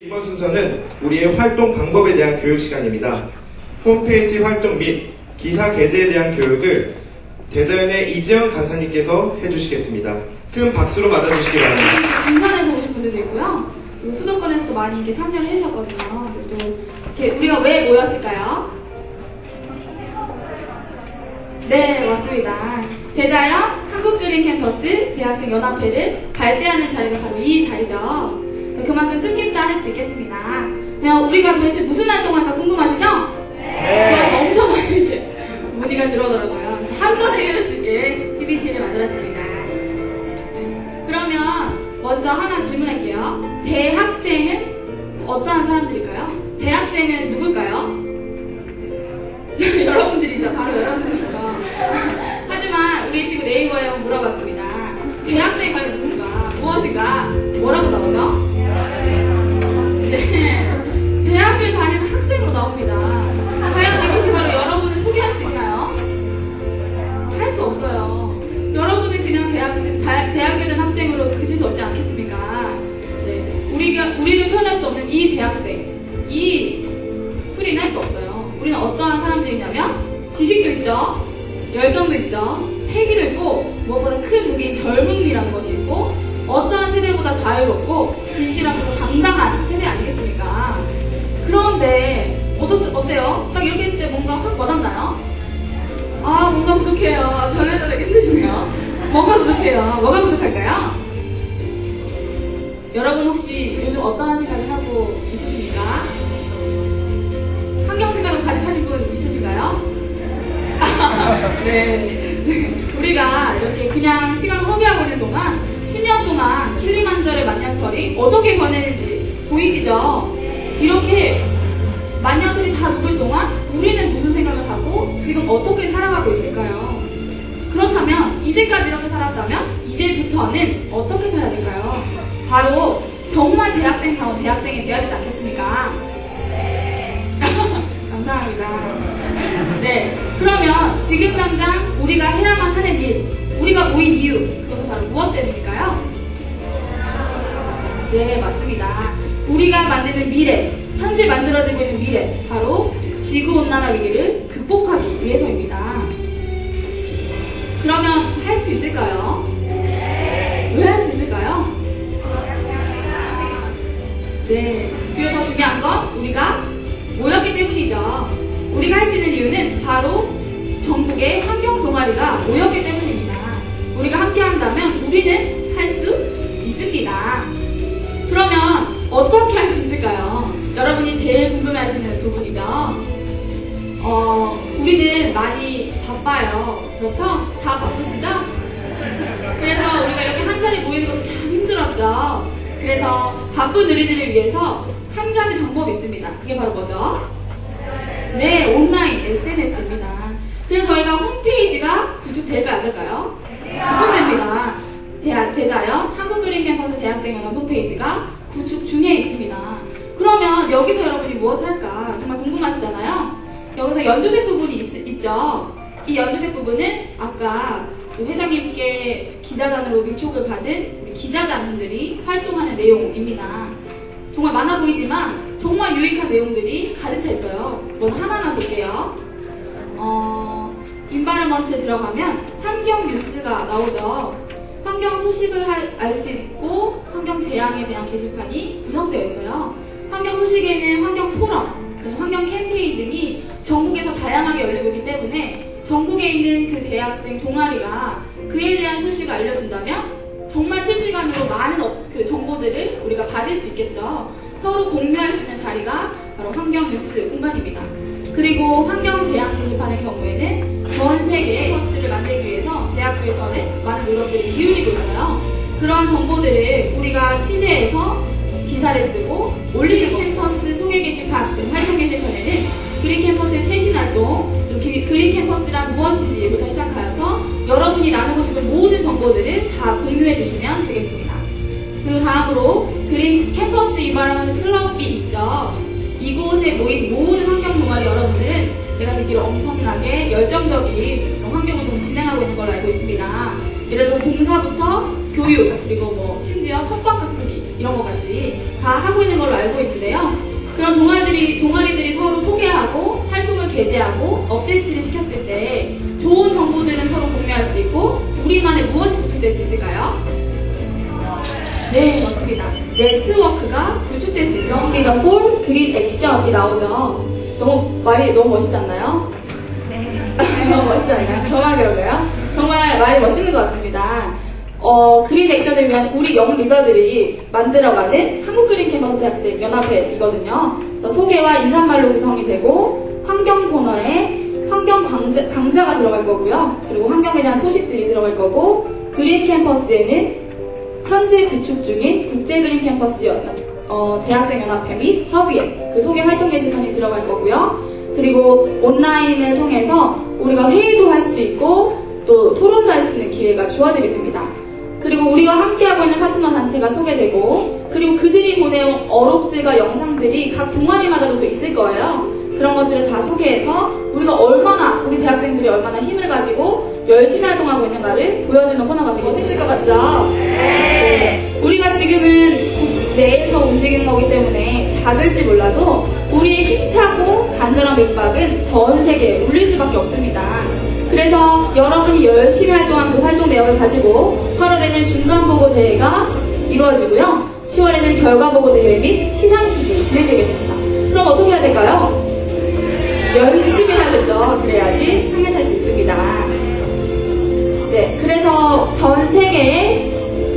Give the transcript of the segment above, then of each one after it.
이번 순서는 우리의 활동 방법에 대한 교육 시간입니다. 홈페이지 활동 및 기사 게재에 대한 교육을 대자연의 이지영 간사님께서 해주시겠습니다. 큰 박수로 맞아주시기 바랍니다. 군산에서 오신 분들도 있고요. 또 수도권에서도 많이 이렇게 참여를 해주셨거든요. 또 이렇게 우리가 왜 모였을까요? 네, 맞습니다. 대자연 한국그린 캠퍼스 대학생 연합회를 발대하는 자리가 바로 이 자리죠. 그만큼 뜻깊다 할 수 있겠습니다. 그럼 우리가 도대체 무슨 활동할까 궁금하시죠? 네. 저한테 엄청 많이 문의가 들어오더라고요. 한 번에 해결할 수 있게 PPT를 만들었습니다. 네. 그러면 먼저 하나 질문할게요. 대학생은 어떠한 사람들일까요? 대학생은 누굴까요? 진실하고 당당한 세대 아니겠습니까? 그런데, 어떠, 어때요? 딱 이렇게 했을 때 뭔가 확 와닿나요? 아, 뭔가 부족해요. 전해드리기 힘드시네요. 뭐가 부족해요? 뭐가 부족할까요? 여러분 혹시 요즘 어떠한 생각을 하고 있으십니까? 환경 생각을 가득하신 분 있으신가요? 네. 우리가 이렇게 그냥 시간 허비하고 있는 동안 10년 동안 킬리만저의 만년설이 어떻게 변했는지 보이시죠? 이렇게 만년설이 다 녹을 동안 우리는 무슨 생각을 하고 지금 어떻게 살아가고 있을까요? 그렇다면 이제까지 이렇게 살았다면 이제부터는 어떻게 살아야 될까요? 바로 정말 대학생다운 대학생이 되어야 되지 않겠습니까? 감사합니다. 네, 그러면 지금 당장 우리가 해야만 하는 일, 우리가 모인 이유, 그것은 바로 무엇 때문일까요? 네, 맞습니다. 우리가 만드는 미래, 현재 만들어지고 있는 미래, 바로 지구온난화 위기를 극복하기 위해서입니다. 그러면 할 수 있을까요? 왜 할 수 있을까요? 네. 그리고 더 중요한 건 우리가 모였기 때문이죠. 우리가 할 수 있는 이유는 바로 전국의 환경 동아리가 모였기 때문입니다. 우리가 함께 한다면 우리는 할 수 있습니다. 그러면 어떻게 할 수 있을까요? 여러분이 제일 궁금해 하시는 부분이죠. 어, 우리는 많이 바빠요. 그렇죠? 다 바쁘시죠? 그래서 우리가 이렇게 한 자리 모이는 것도 참 힘들었죠. 그래서 바쁜 우리들을 위해서 한 가지 방법이 있습니다. 그게 바로 뭐죠? 네, 온라인 SNS입니다. 그래서 저희가 홈페이지가 구축될까 안 될까요? 구축됩니다. 대학, 대자연 한국그린 캠퍼스 대학생연합 홈페이지가 구축 중에 있습니다. 그러면 여기서 여러분이 무엇을 할까 정말 궁금하시잖아요. 여기서 연두색 부분이 있, 죠이 연두색 부분은 아까 그 회장님께 기자단으로 위촉을 받은 우리 기자단들이 활동하는 내용입니다. 정말 많아 보이지만 정말 유익한 내용들이 가득 차 있어요. 먼저 하나만 볼게요. 어, 인바이러먼트에 들어가면 환경 뉴스가 나오죠. 환경 소식을 알 수 있고 환경 재앙에 대한 게시판이 구성되어 있어요. 환경 소식에는 환경 포럼, 또 환경 캠페인 등이 전국에서 다양하게 열리고 있기 때문에 전국에 있는 그 대학생 동아리가 그에 대한 소식을 알려준다면 정말 실시간으로 많은 업- 그 정보들을 우리가 받을 수 있겠죠. 서로 공유할 수 있는 자리가 바로 환경 뉴스 공간입니다. 그리고 환경 재앙 게시판 그런 정보들을 우리가 취재해서 기사를 쓰고 올리는 캠퍼스 소개 게시판, 그 활동 게시판에는 그린 캠퍼스의 최신 활동, 그린 캠퍼스란 무엇인지부터 시작하여서 여러분이 나누고 싶은 모든 정보들을 다 공유해 주시면 되겠습니다. 그리고 다음으로 그린 캠퍼스 이바라는 클럽이 있죠. 이곳에 모인 모든 환경 동아리 여러분들은 제가 듣기로 엄청나게 열정적인 그런 환경 운동을 진행하고 있는 걸로 알고 있습니다. 예를 들어서 봉사부터 교육, 그리고 뭐 심지어 텃밭 가꾸기 이런 것까지 다 하고 있는 걸로 알고 있는데요. 그런 동아리들이, 동아리들이 서로 소개하고 활동을 게재하고 업데이트를 시켰을 때 좋은 정보들은 서로 공유할 수 있고 우리만의 무엇이 구축될 수 있을까요? 네, 맞습니다. 네트워크가 구축될 수 있어요. 여기가 볼 그린 액션이 나오죠. 너무 말이 너무 멋있지 않나요? 너무 멋있지 않나요? 정말 그런가요? 정말 말이 멋있는 것 같습니다. 어, 그린 액션을 위한 우리 영 리더들이 만들어가는 한국 그린 캠퍼스 대학생 연합회이거든요. 그래서 소개와 인사말로 구성이 되고 환경 코너에 환경 강좌, 강좌가 들어갈 거고요. 그리고 환경에 대한 소식들이 들어갈 거고 그린 캠퍼스에는 현재 구축 중인 국제 그린 캠퍼스 연합, 어, 대학생 연합회 및 협의회 그 소개 활동 게시판이 들어갈 거고요. 그리고 온라인을 통해서 우리가 회의도 할 수 있고 또 토론도 할 수 있는 기회가 주어지게 됩니다. 함께하고 있는 파트너 단체가 소개되고 그리고 그들이 보내온 어록들과 영상들이 각 동아리마다도 또 있을 거예요. 그런 것들을 다 소개해서 우리가 얼마나 우리 대학생들이 얼마나 힘을 가지고 열심히 활동하고 있는가를 보여주는 코너가 되겠습니다. 있을 것 같죠? 네. 우리가 지금은 국 내에서 움직이는 거기 때문에 작을지 몰라도 우리의 힘차고 간절한 맥박은 전 세계에 울릴 수밖에 없습니다. 그래서 여러분이 열심히 활동한 그 활동 내역을 가지고 8월에는 중간보고 대회가 이루어지고요. 10월에는 결과보고 대회 및 시상식이 진행되게 됩니다. 그럼 어떻게 해야 될까요? 열심히 하겠죠. 그래야지 탈수 있습니다. 네, 그래서 전 세계의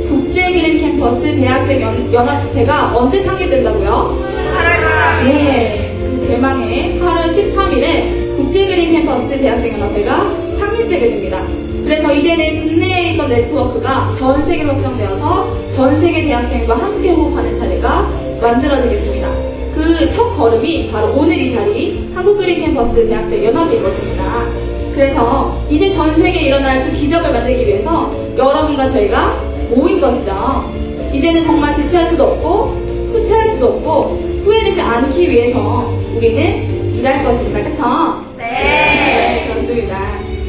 국제 그린 캠퍼스 대학생 연, 연합회가 언제 창립된다고요? 네, 그 대망의 8월 13일에 국제 그린 캠퍼스 대학생 연합회가 창립되게 됩니다. 그래서 이제는 국내에 있던 네트워크가 전 세계로 확장되어서 전 세계 대학생과 함께 호흡하는 차례가 만들어지게 됩니다. 그 첫 걸음이 바로 오늘 이 자리 한국 그린 캠퍼스 대학생 연합회인 것입니다. 그래서 이제 전 세계에 일어날 그 기적을 만들기 위해서 여러분과 저희가 모인 것이죠. 이제는 정말 지체할 수도 없고 후퇴할 수도 없고 후회되지 않기 위해서 우리는 일할 것입니다. 그쵸?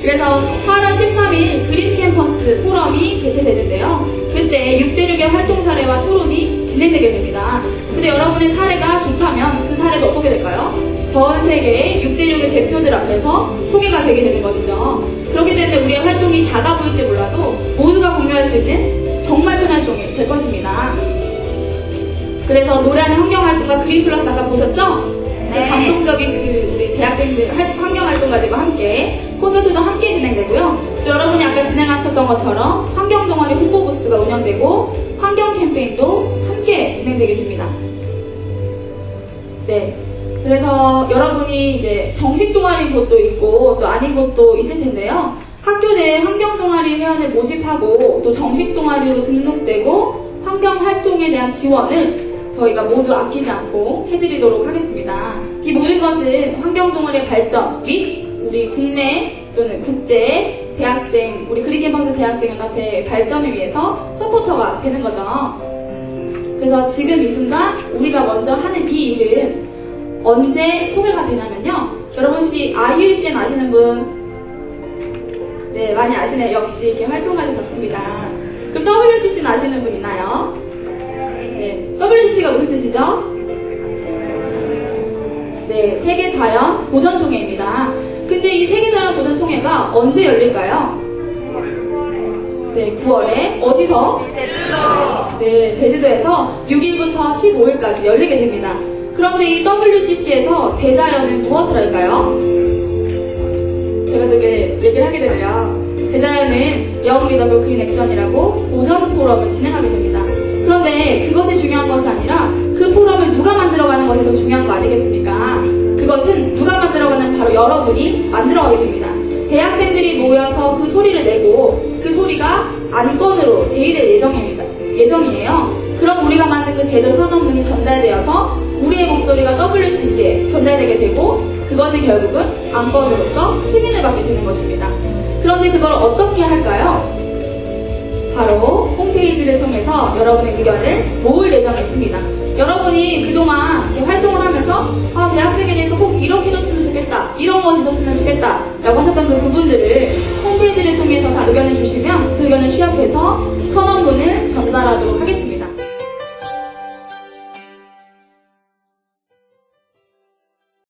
네. 그래서 8월 13일 그린 캠퍼스 포럼이 개최되는데요. 그때 6대6의 활동 사례와 토론이 진행되게 됩니다. 근데 여러분의 사례가 좋다면 그 사례도 어떻게 될까요? 전 세계의 6대6의 대표들 앞에서 소개가 되게 되는 것이죠. 그렇기 때문에 우리의 활동이 작아 보일지 몰라도 모두가 공유할 수 있는 정말 큰 활동이 될 것입니다. 그래서 노래하는 환경 활동가 그린 플러스 아까 보셨죠? 그 감동적인 그 우리 대학생들 활- 환경활동 가들과 함께 콘서트도 함께 진행되고요. 또 여러분이 아까 진행하셨던 것처럼 환경 동아리 홍보 부스가 운영되고 환경 캠페인도 함께 진행되게 됩니다. 네. 그래서 여러분이 이제 정식 동아리 곳도 있고 또 아닌 곳도 있을 텐데요. 학교 내 환경 동아리 회원을 모집하고 또 정식 동아리로 등록되고 환경 활동에 대한 지원을 저희가 모두 아끼지 않고 해드리도록 하겠습니다. 이 모든 것은 환경 동아리의 발전 및 우리 국내 또는 국제 대학생 우리 그린 캠퍼스 대학생 연합회 발전을 위해서 서포터가 되는 거죠. 그래서 지금 이 순간 우리가 먼저 하는 이 일은 언제 소개가 되냐면요. 여러분 혹시 IUCN 아시는 분? 네, 많이 아시네요. 역시 이렇게 활동가들 같습니다. 그럼 WCC는 아시는 분 있나요? 네, WCC가 무슨 뜻이죠? 네, 세계자연 보전총회입니다. 근데 이 세계자연 보전총회가 언제 열릴까요? 네, 9월에 어디서? 네, 제주도에서 6일부터 15일까지 열리게 됩니다. 그런데 이 WCC에서 대자연은 무엇을 할까요? 제가 되게 얘기를 하게 되네요. 대자연은 영 리더블 그린 액션이라고 오전 포럼을 진행하게 됩니다. 그런데 그것이 중요한 것이 아니라 그 포럼을 누가 만들어가는 것이 더 중요한 거 아니겠습니까? 그것은 누가 만들어가는 바로 여러분이 만들어가게 됩니다. 대학생들이 모여서 그 소리를 내고 그 소리가 안건으로 제의될 예정입니다. 예정이에요. 그럼 우리가 만든 그 제조 선언문이 전달되어서 우리의 목소리가 WCC에 전달되게 되고 그것이 결국은 안건으로서 승인을 받게 되는 것입니다. 그런데 그걸 어떻게 할까요? 바로 홈페이지를 통해서 여러분의 의견을 모을 예정이 있습니다. 여러분이 그동안 이렇게 활동을 하면서 아, 대학생회에서 꼭 이렇게 줬으면 좋겠다, 이런 것이 줬으면 좋겠다 라고 하셨던 그 부분들을 홈페이지를 통해서 다 의견을 주시면 그 의견을 취합해서 선언문을 전달하도록 하겠습니다.